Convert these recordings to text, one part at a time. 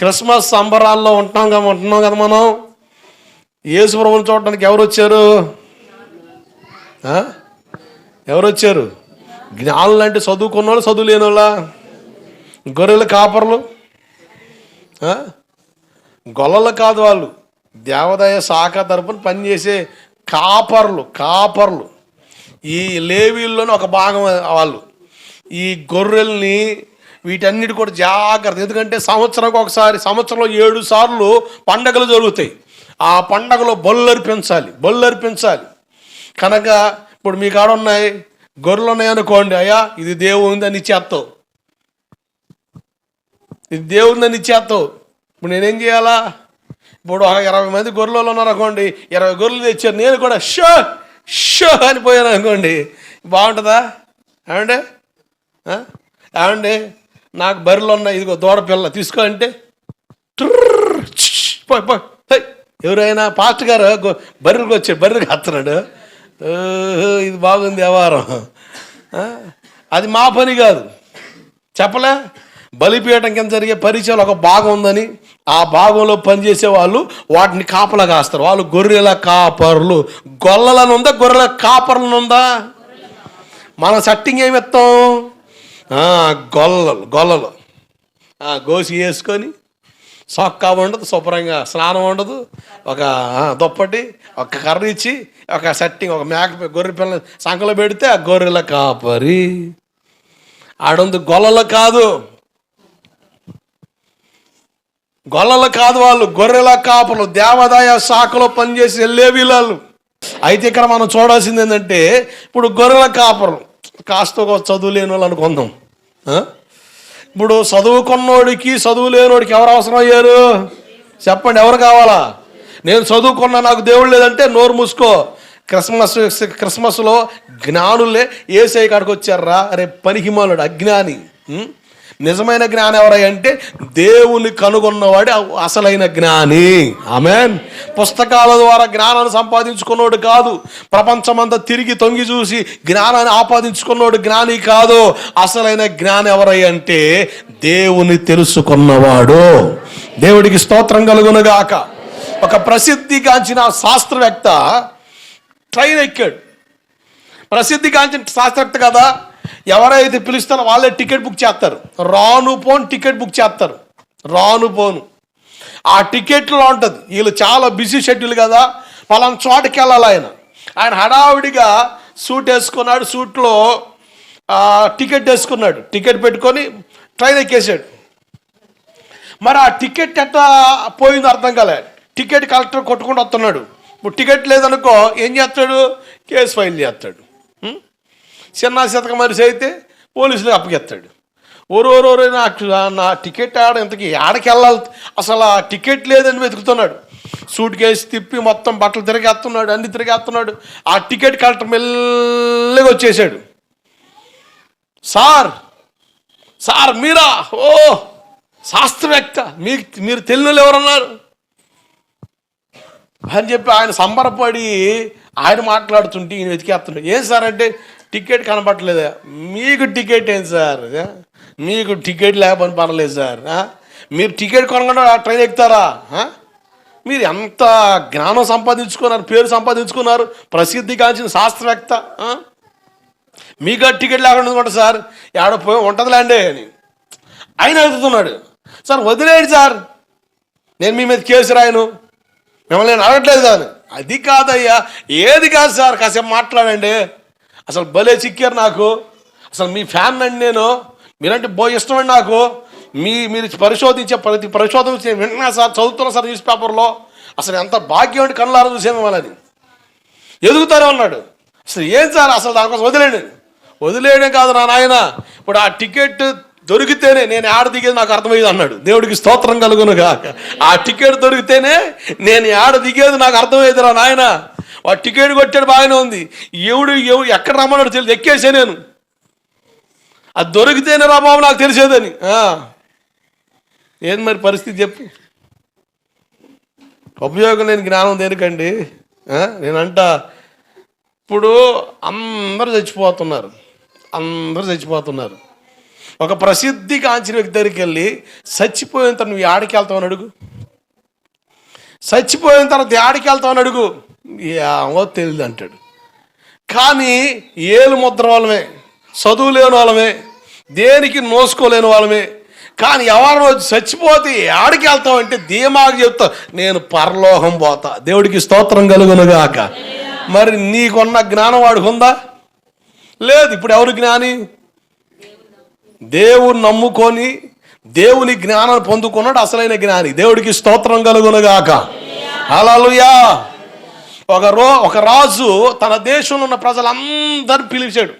Christmas సంబరాల్లో ఉంటున్నాం కదా ఉంటున్నాం కదా మనం. యేసుప్రభుని చూడడానికి ఎవరు వచ్చారు? ఎవరు వచ్చారు? జ్ఞానులు అంటే చదువుకున్న వాళ్ళు చదువు లేని వాళ్ళ గొర్రెల కాపర్లు? గొల్లలు కాదు వాళ్ళు. దేవదాయ శాఖ తరపున పనిచేసే కాపర్లు కాపర్లు. ఈ లేవీల్లోనే ఒక భాగం వాళ్ళు. ఈ గొర్రెల్ని వీటన్నిటి కూడా జాగ్రత్త ఎందుకంటే సంవత్సరానికి ఒకసారి సంవత్సరంలో ఏడు సార్లు పండగలు జరుగుతాయి. ఆ పండగలో బొల్లు పెంచాలి బొల్లు పెంచాలి. కనుక ఇప్పుడు మీ కాడ ఉన్నాయి గొర్రెలు ఉన్నాయి అనుకోండి అయ్యా ఇది దేవుందని అని ఇచ్చేస్తావు. ఇది దేవుందని ఇచ్చేస్తావు. ఇప్పుడు నేనేం చేయాలా? ఇప్పుడు ఒక ఇరవై మంది గొర్రెలు ఉన్నారు అనుకోండి ఇరవై గొర్రెలు తెచ్చారు నేను కూడా షో షో అని పోయాను అనుకోండి. బాగుంటుందా? ఏమండి? ఏమండి? నాకు బర్రెలు ఉన్నాయి ఇదిగో దూడ పిల్ల తీసుకో అంటే పోయ్ పోయ్. హై. ఎవరైనా పాస్ట్ గారు గొ- బర్రెలకు వచ్చాడు బర్రెలు కాస్తున్నాడు ఓహో, ఇది బాగుంది వ్యవహారం. అది మా పని కాదు. చెప్పలే? బలిపీయటం కింద జరిగే పరిచయం ఒక భాగం ఉందని ఆ భాగంలో పనిచేసే వాళ్ళు వాటిని కాపలా కాస్తారు. వాళ్ళు గొర్రెల కాపర్లు. గొల్లలను ఉందా? గొర్రెల కాపర్లను ఉందా? మనం సెట్టింగ్ ఏమి ఇస్తాం? గొల్లలు గొల్లలు. గోసి వేసుకొని సొక్కా ఉండదు శుభ్రంగా స్నానం ఉండదు ఒక దుప్పటి ఒక కర్ర ఇచ్చి ఒక సెట్టింగ్ ఒక మేక గొర్రె పిల్ల సంకలో పెడితే ఆ గొర్రెల కాపరి. ఆడుంది గొల్లలు కాదు. గొల్లలు కాదు వాళ్ళు గొర్రెల కాపులు దేవాదాయ శాఖలో పనిచేసి లేవీలాలు. అయితే ఇక్కడ మనం చూడాల్సింది ఏంటంటే ఇప్పుడు గొర్రెల కాపరు కాస్త ఒక చదువు లేని వాళ్ళు అనుకుందాం ఇప్పుడు చదువుకున్నోడికి చదువు లేనోడికి ఎవరు అవసరం అయ్యారు? చెప్పండి ఎవరు కావాలా? నేను చదువుకున్నా నాకు దేవుడు లేదంటే నోరు మూసుకో. క్రిస్మస్ క్రిస్మస్లో జ్ఞానులే ఏసై కాడికి వచ్చారా? అరే పనికిమాలుడు అజ్ఞాని. నిజమైన జ్ఞానం ఎవరంటే దేవుని కనుగొన్నవాడు అసలైన జ్ఞాని. ఆమెన్. పుస్తకాల ద్వారా జ్ఞానాన్ని సంపాదించుకున్నోడు కాదు. ప్రపంచమంతా తిరిగి తొంగి చూసి జ్ఞానాన్ని ఆపాదించుకున్నోడు జ్ఞాని కాదు. అసలైన జ్ఞానం ఎవరయ్యంటే దేవుని తెలుసుకున్నవాడు. దేవుడికి స్తోత్రం కలుగునుగాక. ఒక ప్రసిద్ధిగాంచిన శాస్త్రవేత్త ట్రైన్ ఎక్కాడు. ప్రసిద్ధిగాంచిన శాస్త్రవేత్త కదా? ఎవరైతే పిలుస్తారో వాళ్ళే టికెట్ బుక్ చేస్తారు. రాను పోను టికెట్ బుక్ చేస్తారు. రాను పోను. ఆ టికెట్లో ఉంటుంది. వీళ్ళు చాలా బిజీ షెడ్యూల్ కదా. పలానా చోటకి వెళ్ళాలి ఆయన. ఆయన హడావిడిగా సూట్ వేసుకున్నాడు సూట్లో టికెట్ వేసుకున్నాడు. టికెట్ పెట్టుకొని ట్రైన్ ఎక్కేసాడు మరి ఆ టికెట్ ఎట్లా పోయిందో అర్థం కాలే. టికెట్ కలెక్టర్ కొట్టుకుంటూ వస్తున్నాడు. ఇప్పుడు టికెట్ లేదనుకో ఏం చేస్తాడు? కేసు ఫైల్ చేస్తాడు. చిన్న శతక మనిషి అయితే పోలీసులు అప్పగెత్తాడు. ఓరోరోరు నాకు నా టికెట్ ఆడ ఇంతకి ఆడకి వెళ్ళాలి అసలు ఆ టికెట్ లేదని వెతుకుతున్నాడు. సూట్ కేసు తిప్పి మొత్తం బట్టలు తిరగేస్తున్నాడు అన్ని తిరగేస్తున్నాడు. ఆ టికెట్ కలెక్టర్ మెల్లగా వచ్చేసాడు. సార్ సార్ మీరా? ఓ శాస్త్రవేత్త మీ మీరు తెలియని ఎవరన్నారు అని చెప్పి ఆయన సంబరపడి ఆయన మాట్లాడుతుంటే ఈయన వెతికేస్తున్నాడు. ఏం సార్ అంటే టికెట్ కనపట్లేదా మీకు టికెట్ ఏంటి సార్? మీకు టికెట్ లేకపోయిన పర్లేదు సార్. మీరు టికెట్ కొనకుండా ట్రైన్ ఎక్కుతారా? మీరు ఎంత జ్ఞానం సంపాదించుకున్నారు పేరు సంపాదించుకున్నారు ప్రసిద్ధి కాల్చిన శాస్త్రవేత్త మీకు టికెట్ లేకుండా ఉందంట సార్. ఆడ పోయి ఉంటుందిలేండి అని ఆయన అడుగుతున్నాడు సార్ వదిలేయండి సార్. నేను మీ మీద కేసు రాయను. మిమ్మల్ని నేను అడగట్లేదు కాదు అది కాదయ్యా. ఏది కాదు సార్. కాసేపు మాట్లాడండి. అసలు భలే చిక్కారు నాకు. అసలు మీ ఫ్యాన్ అండి నేను మీరంటే బో ఇష్టం అండి నాకు. మీ మీరు పరిశోధించే ప్రతి పరిశోధన చే- వింటున్నా సార్ చదువుతున్నా సార్ న్యూస్ పేపర్లో అసలు ఎంత భాగ్యం అంటే కళ్ళారా చూసాము వాళ్ళని ఎదుగుతారే ఉన్నాడు. అసలు ఏం సార్ అసలు దానికోసం వదిలేండి వదిలేయడం కాదు నా నాయన. ఇప్పుడు ఆ టికెట్ దొరికితేనే నేను ఆడ దిగేది నాకు అర్థమయ్యేది అన్నాడు. దేవుడికి స్తోత్రం కలుగును కాక ఆ టికెట్ దొరికితేనే నేను ఆడ దిగేది నాకు అర్థమయ్యేది రా నాయన. వాడు టికెట్ కొట్టాడు బాగానే ఉంది. ఎవడు ఎవడు ఎక్కడ రమ్మన్నాడు తెలియదు. ఎక్కేసే నేను. అది దొరికితేనే రా బాబు నాకు తెలిసేదని. ఆ. మరి పరిస్థితి చెప్పు. ఉపయోగం లేని జ్ఞానం దేనికండి? ఆ? నేనంట ఇప్పుడు అందరూ చచ్చిపోతున్నారు. అందరూ చచ్చిపోతున్నారు. ఒక ప్రసిద్ధి కాంచిన వ్యక్తి దగ్గరికి వెళ్ళి చచ్చిపోయిన తర్వాత నువ్వు ఆడికి వెళ్తావు అని అడుగు. చచ్చిపోయిన తర్వాత ఆడికి వెళ్తావు అని అడుగు. ఏమో తెలియదు అంటాడు. కానీ ఏలు ముద్ర వాళ్ళమే చదువు లేని వాళ్ళమే దేనికి నోసుకోలేని వాళ్ళమే. కానీ ఎవరు చచ్చిపోతే ఆడికి వెళ్తావంటే ధీమాకి చెప్తా నేను పరలోహం పోతా. దేవుడికి స్తోత్రం కలుగునుగాక మరి నీకున్న జ్ఞానం వాడికి ఉందా? లేదు ఇప్పుడు ఎవరు జ్ఞాని? దేవుని నమ్ముకొని దేవుని జ్ఞానం పొందుకున్నాడు అసలైన జ్ఞాని. దేవుడికి స్తోత్రం కలుగునుగాక అలా ఒక రో ఒక రాజు తన దేశంలో ఉన్న ప్రజలందరూ పిలిచాడు.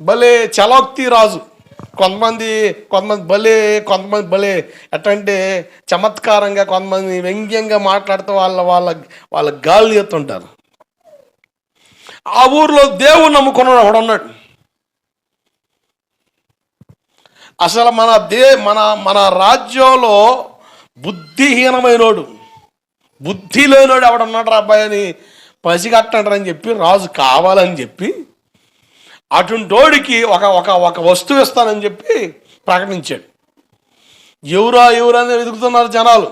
భలే చలోక్తి రాజు. కొంతమంది కొంతమంది భలే కొంతమంది భలే ఎట్టంటే చమత్కారంగా కొంతమంది వ్యంగ్యంగా మాట్లాడుతూ వాళ్ళ వాళ్ళ వాళ్ళ గాలి ఎత్తుంటారు. ఆ ఊర్లో దేవుని నమ్ముకున్నాడు ఒకడు ఉన్నాడు. అసలు మన దే మన మన రాజ్యంలో బుద్ధిహీనమైనోడు. బుద్ధి లేనోడు ఎవడన్నాడు రా అబ్బాయి అని పసిగట్టంటారని చెప్పి రాజు కావాలని చెప్పి అటుంటోడికి ఒక ఒక ఒక వస్తువు ఇస్తానని చెప్పి ప్రకటించాడు. ఎవరా ఎవరా అని వెతుకుతున్నారు జనాలు.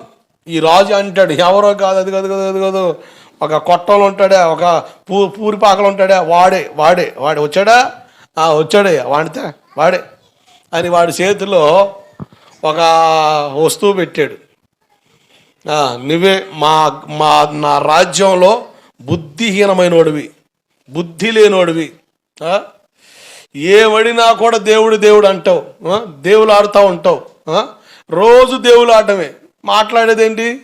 ఈ రాజు అంటాడు ఎవరో కాదు అది కాదు కాదు అది కాదు. ఒక కొట్టలు ఉంటాడా ఒక పూ పూరిపాకలు ఉంటాడా వాడే వాడే వాడే. వచ్చాడా? వచ్చాడే వాడితే వాడే. అని వాడి చేతిలో ఒక వస్తువు పెట్టాడు. నువ్వే మా మా నా రాజ్యంలో బుద్ధిహీనమైనోడివి బుద్ధి లేనోడివి ఆ? ఏమడినా కూడా దేవుడు దేవుడు అంటావు దేవులు ఆడుతూ ఉంటావు రోజు దేవులు ఆడటమే. మాట్లాడేదేంటి?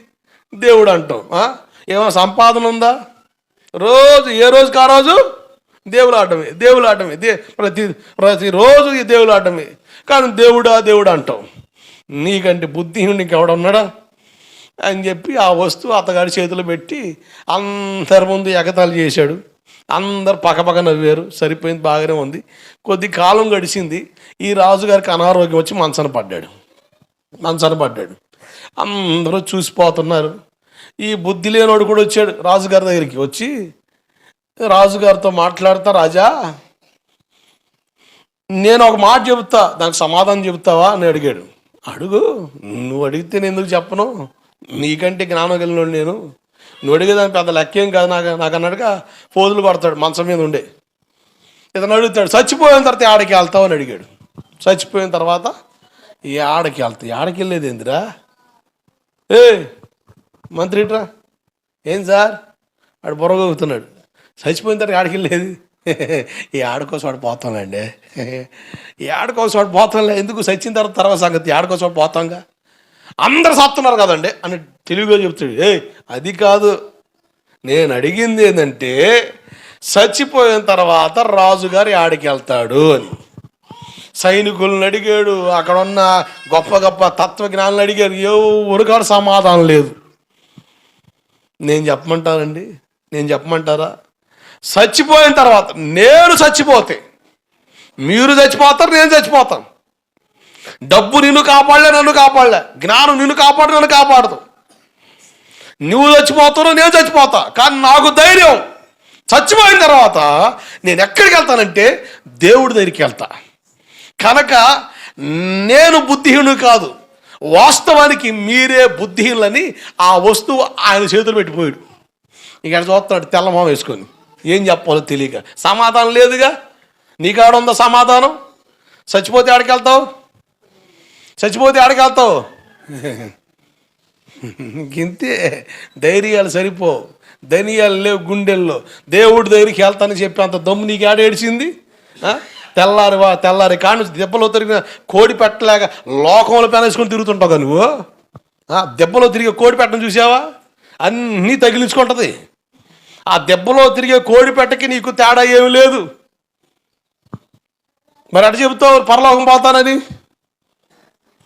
దేవుడు అంటావు ఏమో ఏమైనా సంపాదన ఉందా? రోజు ఏ రోజుకి ఆ రోజు? దేవులు ఆడటమే దేవులు ఆడటమే. దే ప్రతి ప్రతిరోజు ఈ దేవులు ఆడటమే. కానీ దేవుడా దేవుడు అంటావు. నీకంటే బుద్ధిహీనుడికి ఎవడున్నాడా అని చెప్పి ఆ వస్తువు అతగాడి చేతిలో పెట్టి అందరి ముందు ఎగతాళి చేశాడు. అందరు పక్కపక్క నవ్వారు. సరిపోయింది బాగానే ఉంది. కొద్ది కాలం గడిచింది. ఈ రాజుగారికి అనారోగ్యం వచ్చి మంచాన పడ్డాడు. మంచాన పడ్డాడు. అందరూ చూసిపోతున్నారు. ఈ బుద్ధి లేనోడు కూడా వచ్చాడు రాజుగారి దగ్గరికి. వచ్చి రాజుగారితో మాట్లాడతా రాజా. నేను ఒక మాట చెబుతా దానికి సమాధానం చెబుతావా? అని అడిగాడు. అడుగు. నువ్వు అడిగితే నేను ఎందుకు చెప్పను? నీకంటే జ్ఞానం కలిగిన నేను. నువ్వు అడిగేదానికి పెద్ద లెక్కేం కాదు నాకు నాకు అన్నట్టుగా పోజులు పడతాడు మంచం మీద ఉండే. ఇతను అడుగుతాడు చచ్చిపోయిన తర్వాత ఆడకి వెళ్తావు? అని అడిగాడు. చచ్చిపోయిన తర్వాత ఈ ఆడకి వెళ్తా. ఆడకి వెళ్ళేది ఏందిరా? ఏ మంత్రిట్రా ఏం సార్? ఆడు బుర్రగొగుతున్నాడు చచ్చిపోయిన తర్వాత ఆడికి వెళ్ళేది? ఈ ఆడకోసం వాడు పోతాంలేండి ఈ ఆడకోసం వాడు పోతాంలే ఎందుకు? చచ్చిన తర్వాత తర్వాత సంగతి. ఆడకోసం వాడు పోతాంగా. అందరు సత్తున్నారు కదండి అని తెలివిగా చెప్తాడు. ఏ అది కాదు. నేను అడిగింది ఏంటంటే చచ్చిపోయిన తర్వాత రాజుగారి ఆడికి వెళ్తాడు అని. సైనికులను అడిగాడు. అక్కడ ఉన్న గొప్ప గొప్ప తత్వజ్ఞానులు అడిగారు. ఎవరికాడు సమాధానం లేదు. నేను చెప్పమంటానండి? నేను చెప్పమంటారా? చచ్చిపోయిన తర్వాత నేను చచ్చిపోతే మీరు చచ్చిపోతారు నేను చచ్చిపోతాను. డబ్బు నిన్ను కాపాడలే నన్ను కాపాడలే. జ్ఞానం నిన్ను కాపాడు నన్ను కాపాడదు. నువ్వు చచ్చిపోతావు నేను చచ్చిపోతా. కానీ నాకు ధైర్యం. చచ్చిపోయిన తర్వాత నేను ఎక్కడికి వెళ్తానంటే దేవుడి దగ్గరికి వెళ్తా. కనుక నేను బుద్ధిహీనుడు కాదు. వాస్తవానికి మీరే బుద్ధిహీనులని ఆ వస్తువు ఆయన చేతులు పెట్టిపోయాడు. ఇక్కడ చూస్తున్నాడు తెల్లమొహం వేసుకొని. ఏం చెప్పాలో తెలియక. సమాధానం లేదుగా? నీకాడ ఉందా సమాధానం? చచ్చిపోతే ఆడికి వెళ్తావు? చచ్చిపోతే ఆడికి ఇంతే గింతే ధైర్యాలు సరిపో ధనియాలు లేవు గుండెల్లో. దేవుడి దగ్గరికి వెళ్తానని చెప్పి అంత దమ్ము నీకు ఆడ తెల్లారి వా తెల్లారి కాను దెబ్బలో తిరిగిన కోడి పెట్టలేక లోకంలో పెనేసుకొని తిరుగుతుంటావు నువ్వు? దెబ్బలో తిరిగే కోడి పెట్టను చూసావా? అన్నీ తగిలించుకుంటుంది. ఆ దెబ్బలో తిరిగే కోడి పెట్టకి నీకు తేడా ఏమి లేదు. మరి అటు చెబుతావు పరలోకం పోతానని?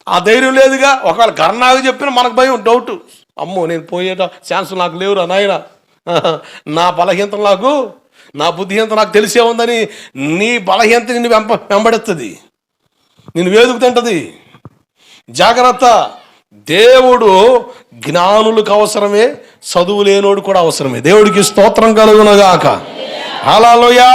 ఆ ధైర్యం లేదుగా. ఒకవేళ గర్నాకు చెప్పిన మనకు భయం డౌట్ అమ్మో నేను పోయేట ఛాన్స్ నాకు లేవురా నాయన. నా బలహీనత నాకు నా బుద్ధిహీనత నాకు తెలిసే ఉందని నీ బలహీనత నిన్ను వెంప వెంబడెత్తది. నిన్ను వేదుకుతుంటది జాగ్రత్త. దేవుడు జ్ఞానులకు అవసరమే చదువు లేనోడు కూడా అవసరమే. దేవుడికి స్తోత్రం కలుగునగాక. అలాలోయా